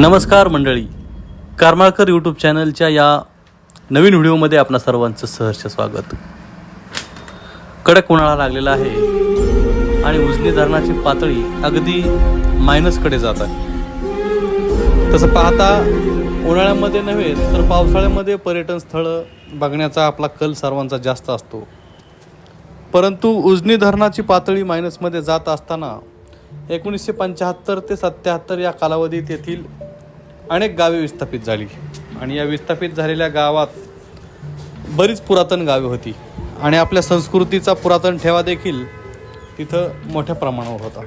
नमस्कार मंडळी. कारमाळकर यूट्यूब चॅनलच्या या नवीन व्हिडिओमध्ये आपणा सर्वांचं सहर्ष स्वागत. कडक उन्हाळा लागलेला आहे आणि उजनी धरणाची पातळी अगदी मायनसकडे जात आहे. तसं पाहता उन्हाळ्यामध्ये नव्हे तर पावसाळ्यामध्ये पर्यटन स्थळं बघण्याचा आपला कल सर्वांचा जास्त असतो. परंतु उजनी धरणाची पातळी मायनसमध्ये जात असताना एकोणीसशे पंच्याहत्तर ते सत्याहत्तर या कालावधीत येथील अनेक गावे विस्थापित झाली. आणि या विस्थापित झालेल्या गावात बरीच पुरातन गावे होती. आणि आपल्या संस्कृतीचा पुरातन ठेवा देखील तिथं मोठ्या प्रमाणावर होता.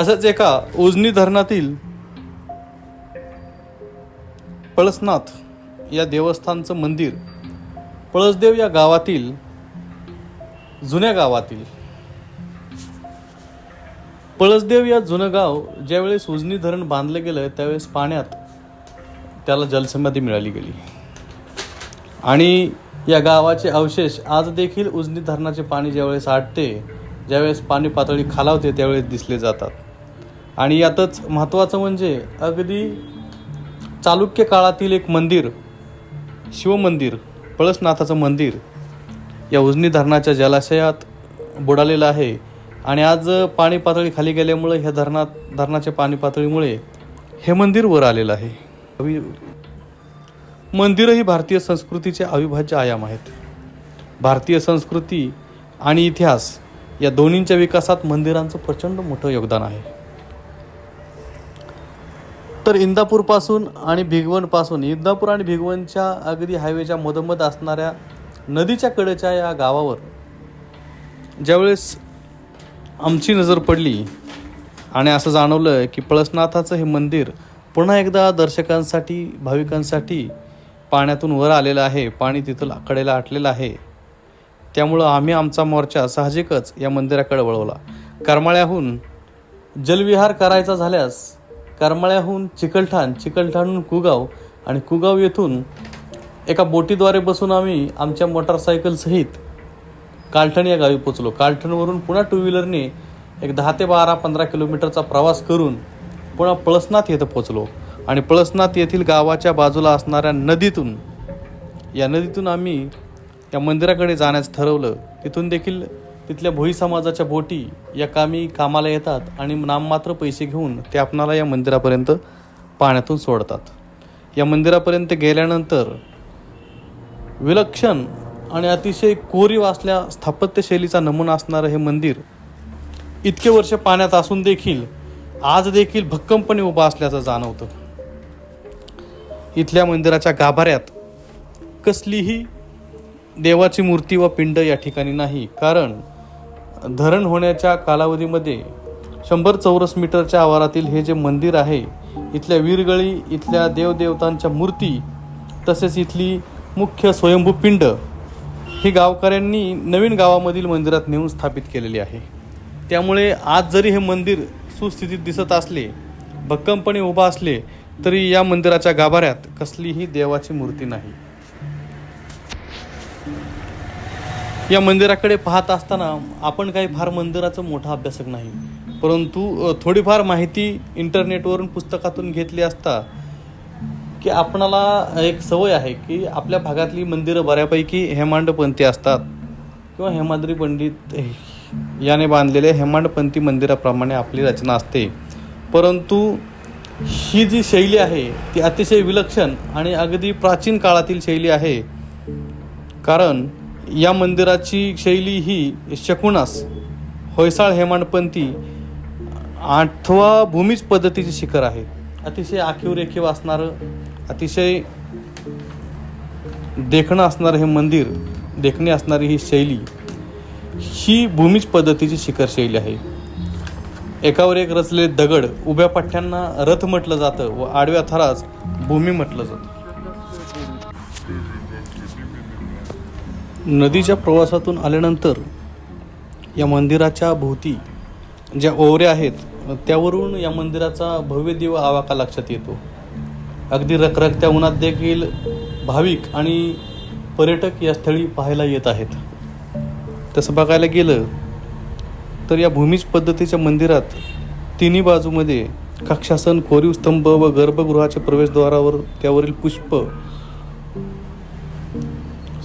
असंच एका उजनी धरणातील पळसनाथ या देवस्थानचं मंदिर पळसदेव या गावातील जुन्या गावातील पळसदेव या जुनं गाव ज्यावेळेस उजनी धरण बांधलं गेलं त्यावेळेस पाण्यात त्याला जलसमाधी मिळाली गेली. आणि या गावाचे अवशेष आज देखील उजनी धरणाचे पाणी ज्यावेळेस आटते ज्यावेळेस पाणी पातळी खालावते त्यावेळेस दिसले जातात. आणि यातच महत्त्वाचं म्हणजे अगदी चालुक्य काळातील एक मंदिर शिवमंदिर पळसनाथाचं मंदिर या उजनी धरणाच्या जलाशयात बुडालेलं आहे. आणि आज पाणी पातळी खाली गेल्यामुळे ह्या धरणात धरणाच्या पाणी पातळीमुळे हे मंदिर वर आलेलं आहे. अवि- मंदिरं ही भारतीय संस्कृतीचे अविभाज्य आयाम आहेत. भारतीय संस्कृती आणि इतिहास या दोन्हींच्या विकासात मंदिरांचं प्रचंड मोठं योगदान आहे. तर इंदापूरपासून आणि भिगवणपासून इंदापूर आणि भिगवणच्या अगदी हायवेच्या मधोमध असणाऱ्या नदीच्या कडेच्या या गावावर ज्यावेळेस आमची नजर पडली आणि असं जाणवलं की पळसनाथाचं हे मंदिर पुन्हा एकदा दर्शकांसाठी भाविकांसाठी पाण्यातून वर आलेलं आहे पाणी तिथं कडेला आटलेलं आहे. त्यामुळं आम्ही आमचा मोर्चा साहजिकच या मंदिराकडे वळवला. करमाळ्याहून जलविहार करायचा झाल्यास करमाळ्याहून चिकलठाण चिकलठाणहून कुगाव आणि कुगाव येथून एका बोटीद्वारे बसून आम्ही आमच्या मोटारसायकलसहित कालठण या गावी पोचलो कालठणवरून पुन्हा टू व्हीलरने एक दहा ते बारा पंधरा किलोमीटरचा प्रवास करून पुन्हा पळसनाथ येथे पोचलो आणि पळसनाथ येथील गावाच्या बाजूला असणाऱ्या नदीतून या नदीतून आम्ही या मंदिराकडे जाण्याचं ठरवलं. तिथून देखील तिथल्या भोई समाजाच्या बोटी या कामी कामाला येतात आणि नाममात्र पैसे घेऊन ते आपणाला या मंदिरापर्यंत पाण्यातून सोडतात. या मंदिरापर्यंत गेल्यानंतर विलक्षण आणि अतिशय कोरीव असल्या स्थापत्यशैलीचा नमुना असणारं हे मंदिर इतके वर्ष पाण्यात असून देखील आज देखील भक्कमपणे उभा असल्याचं जाणवतं. इथल्या मंदिराच्या गाभाऱ्यात कसलीही देवाची मूर्ती व पिंड या ठिकाणी नाही. कारण धरण होण्याच्या कालावधीमध्ये शंभर चौरस मीटरच्या आवारातील हे जे मंदिर आहे इथल्या वीरगळी इथल्या देवदेवतांच्या मूर्ती तसेच इथली मुख्य स्वयंभू पिंड ही गावकऱ्यांनी नवीन गावामधील मंदिरात नेऊन स्थापित केलेली आहे. त्यामुळे आज जरी हे मंदिर सुस्थितीत दिसत असले भक्कमपणे उभा असले तरी या मंदिराच्या गाभाऱ्यात कसलीही देवाची मूर्ती नाही. या मंदिराकडे पाहत असताना आपण काही फार मंदिराचं मोठा अभ्यासक नाही परंतु थोडीफार माहिती इंटरनेटवरून पुस्तकातून घेतली असता की आपणाला एक सवय आहे की आपल्या भागातली मंदिरं बऱ्यापैकी हेमांडपंथी असतात. किंवा हेमाद्री पंडित याने बांधलेल्या हेमांडपंथी मंदिराप्रमाणे आपली रचना असते. परंतु ही जी शैली आहे ती अतिशय विलक्षण आणि अगदी प्राचीन काळातील शैली आहे. कारण या मंदिराची शैली ही शकुणास होयसाळ हेमांडपंथी आठवा भूमीज पद्धतीचे शिखर आहे. अतिशय आखीव रेखीव असणारं अतिशय देखणं असणारं हे मंदिर देखणी असणारी ही शैली ही भूमीज पद्धतीची शिखर शैली आहे. एकावर एक रचलेले दगड उभ्या पठ्ठ्यांना रथ म्हटलं जातं व आडव्या थरास भूमी म्हटलं जातं. नदीच्या प्रवासातून आल्यानंतर या मंदिराच्या भोवती ज्या ओवऱ्या आहेत त्यावरून या मंदिराचा भव्य दिव आवाका लक्षात येतो. अगदी रखरखत्या उन्हात देखील भाविक आणि पर्यटक या स्थळी पाहायला येत आहेत. तसं बघायला गेलं तर या भूमीज पद्धतीच्या मंदिरात तिन्ही बाजूमध्ये कक्षासन कोरीव स्तंभ व गर्भगृहाच्या प्रवेशद्वारावर त्यावरील पुष्प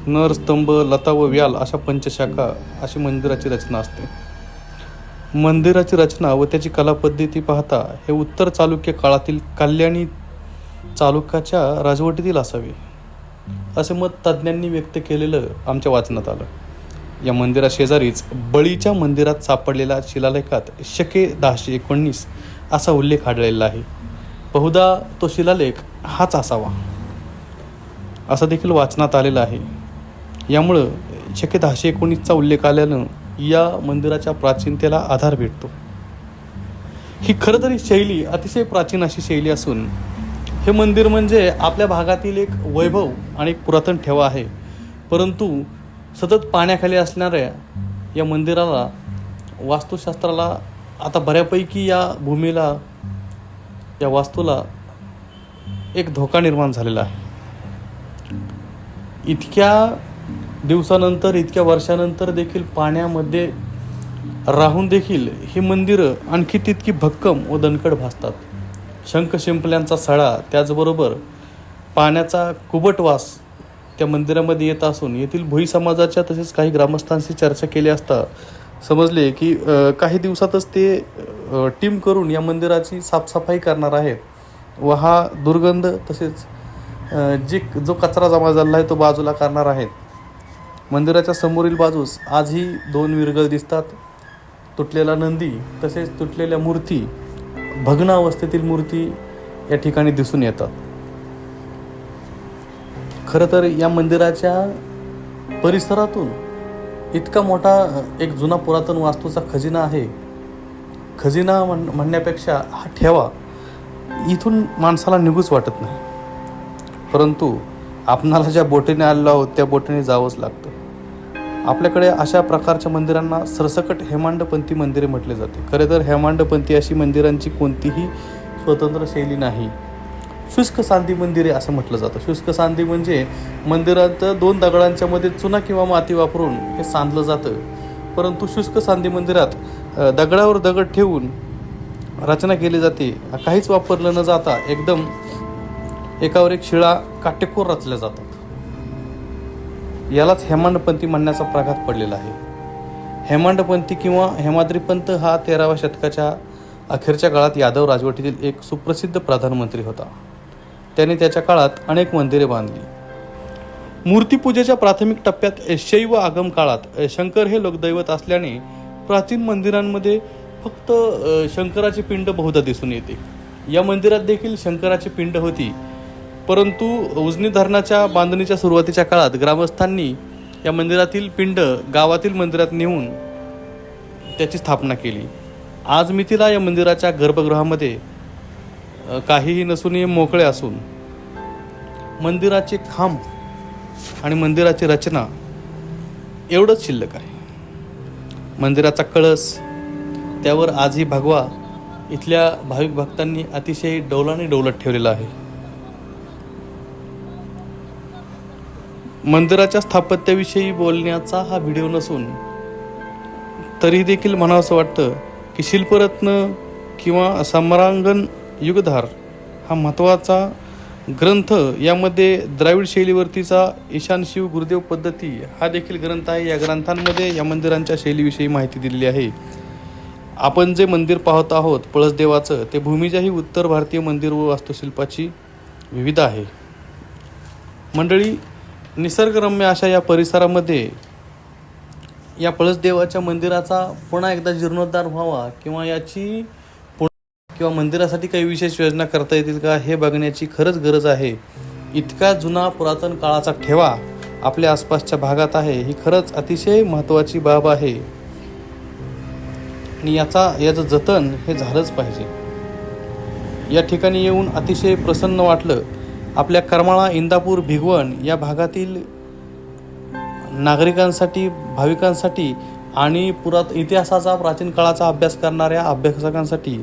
नरस्तंभ लता व व्याल अशा पंचशाखा अशी मंदिराची रचना असते. मंदिराची रचना व त्याची कलापद्धती पाहता हे उत्तर चालुक्य काळातील कल्याणी चालुक्याच्या राजवटीतील असावे असे मत तज्ज्ञांनी व्यक्त केलेलं आमच्या वाचनात आलं. या मंदिराशेजारीच बळीच्या मंदिरात सापडलेल्या शिलालेखात शके दहाशे एकोणीस असा उल्लेख आढळलेला आहे. बहुधा तो शिलालेख हाच असावा असं देखील वाचनात आलेलं आहे. यामुळं शके दहाशे एकोणीसचा उल्लेख आल्यानं या मंदिराच्या प्राचीनतेला आधार भेटतो. ही खरं तरी शैली अतिशय प्राचीन अशी शैली असून हे मंदिर म्हणजे आपल्या भागातील एक वैभव आणि एक पुरातन ठेवा आहे. परंतु सतत पाण्याखाली असणाऱ्या या मंदिराला वास्तुशास्त्राला आता बऱ्यापैकी या भूमीला या वास्तूला एक धोका निर्माण झालेला आहे. इतक्या दिवसानंतर इतक्या वर्षानंतर देखील पाण्यामध्ये राहून देखील ही मंदिरं आणखी तितकी भक्कम व दणकट भासतात. शंख शिंपल्यांचा सळा त्याचबरोबर पाण्याचा कुबट वास त्या मंदिरामध्ये येत असून येथील भोई समाजाच्या तसेच काही ग्रामस्थांशी चर्चा केली असता समजले की काही दिवसातच ते टीम करून या मंदिराची साफसफाई करणार आहेत व हा दुर्गंध तसेच जी जे जो कचरा जमा झालेला आहे तो बाजूला करणार आहेत. मंदिराच्या समोरील बाजूस आजही दोन विरगळ दिसतात. तुटलेला नंदी तसेच तुटलेल्या मूर्ती भग्न अवस्थेतील मूर्ती या ठिकाणी दिसून येतात. खरं तर या मंदिराच्या परिसरातून इतका मोठा एक जुना पुरातन वास्तूचा खजिना आहे. खजिना म्हण म्हणण्यापेक्षा हा ठेवा इथून माणसाला निघूच वाटत नाही. परंतु आपणाला ज्या बोटीने आलेलो आहोत त्या बोटीने जावंच लागतं. आपल्याकडे अशा प्रकारच्या मंदिरांना सरसकट हेमांडपंथी मंदिरे म्हटले जाते. खरे तर हेमांडपंथी अशी मंदिरांची कोणतीही स्वतंत्र शैली नाही. शुष्क सांदी मंदिरे असं म्हटलं जातं. शुष्क सांदी म्हणजे मंदिरात दोन दगडांच्या मध्ये चुना किंवा माती वापरून हे सांधलं जातं. परंतु शुष्क सांदी मंदिरात दगडावर दगड ठेवून रचना केली जाते. काहीच वापरलं न जाता एकदम एकावर एक शिळा काटेकोर रचल्या जातात. यालाच हेमांडपंथी म्हणण्याचा प्रघात पडलेला आहे. हेमांडपंथी किंवा हेमाद्रीपंत हा तेराव्या शतकाच्या अखेरच्या काळात यादव राजवटीतील एक सुप्रसिद्ध प्रधानमंत्री होता. त्याने त्याच्या काळात अनेक मंदिरे बांधली. मूर्तीपूजेच्या प्राथमिक टप्प्यात शैव आगम काळात शंकर हे लोकदैवत असल्याने प्राचीन मंदिरांमध्ये फक्त शंकराची पिंड बहुधा दिसून येते. या मंदिरात देखील शंकराची पिंड होती. परंतु उजनी धरणाच्या बांधणीच्या सुरुवातीच्या काळात ग्रामस्थांनी या मंदिरातील पिंड गावातील मंदिरात नेऊन त्याची स्थापना केली. आज मिथिला या मंदिराच्या गर्भगृहामध्ये काहीही नसून हे मोकळे असून मंदिराचे खांब आणि मंदिराची रचना एवढंच शिल्लक आहे. मंदिराचा कळस त्यावर आजही भगवा इथल्या भाविक भक्तांनी अतिशय डौलाने डौलत ठेवलेला आहे. मंदिराच्या स्थापत्याविषयी बोलण्याचा हा व्हिडिओ नसून तरी देखील म्हणावंसं वाटतं की शिल्परत्न किंवा सम्रांगण युगधार हा महत्त्वाचा ग्रंथ यामध्ये द्राविड शैलीवरतीचा ईशान शिव गुरुदेव पद्धती हा देखील ग्रंथ आहे. या ग्रंथांमध्ये या मंदिरांच्या शैलीविषयी माहिती दिलेली आहे. आपण जे मंदिर पाहत आहोत पळसदेवाचं ते भूमीच्याही उत्तर भारतीय मंदिर व वास्तुशिल्पाची विविध आहे. मंडळी निसर्गरम्य अशा या परिसरामध्ये या पळसदेवाच्या मंदिराचा पुन्हा एकदा जीर्णोद्धार व्हावा किंवा याची किंवा मंदिरासाठी काही विशेष योजना करता येतील का हे बघण्याची खरंच गरज आहे. इतका जुना पुरातन काळाचा ठेवा आपल्या आसपासच्या भागात आहे ही खरंच अतिशय महत्त्वाची बाब आहे. आणि याचा याचं जतन हे झालंच पाहिजे. या ठिकाणी येऊन अतिशय प्रसन्न वाटलं आपल्या करमाळा इंदापूर भिगवण या भागातील नागरिकांसाठी भाविकांसाठी आणि पुरात इतिहासाचा प्राचीन काळाचा अभ्यास करणाऱ्या अभ्यासकांसाठी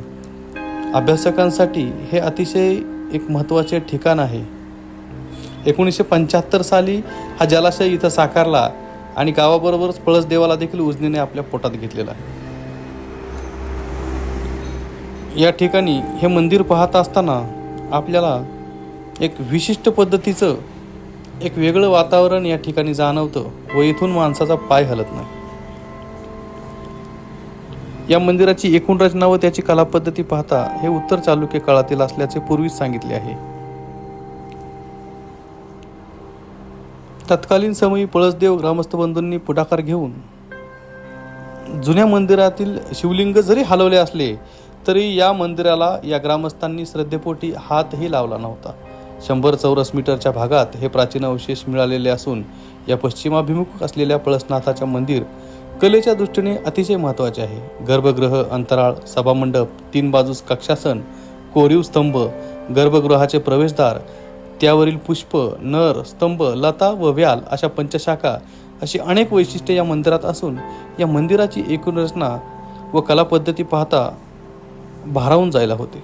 अभ्यासकांसाठी हे अतिशय एक महत्त्वाचे ठिकाण आहे. एकोणीसशे पंच्याहत्तर साली हा जलाशय इथं साकारला आणि गावाबरोबरच पळसदेवाला देखील उजनीने आपल्या पोटात घेतलेला आहे. या ठिकाणी हे मंदिर पाहत असताना आपल्याला एक विशिष्ट पद्धतीचं एक वेगळं वातावरण या ठिकाणी जाणवतं व इथून माणसाचा पाय हलत नाही. या मंदिराची एकूण रचना व त्याची कलापद्धती पाहता हे उत्तर चालुक्य काळातील असल्याचे पूर्वीच सांगितले आहे. तत्कालीन समयी पळसदेव ग्रामस्थ बंधूंनी पुढाकार घेऊन जुन्या मंदिरातील शिवलिंग जरी हलवले असले तरी या मंदिराला या ग्रामस्थांनी श्रद्धेपोटी हातही लावला नव्हता. शंभर चौरस मीटरच्या भागात हे प्राचीन अवशेष मिळालेले असून या पश्चिमाभिमुख असलेल्या पळसनाथाच्या मंदिर कलेच्या दृष्टीने अतिशय महत्त्वाचे आहे. गर्भगृह अंतराळ सभामंडप तीन बाजूस कक्षासन कोरीव स्तंभ गर्भगृहाचे प्रवेशद्वार त्यावरील पुष्प नर स्तंभ लता व व्याल अशा पंचशाखा अशी अनेक वैशिष्ट्ये या मंदिरात असून या मंदिराची एकूण रचना व कलापद्धती पाहता भारावून जायला होते.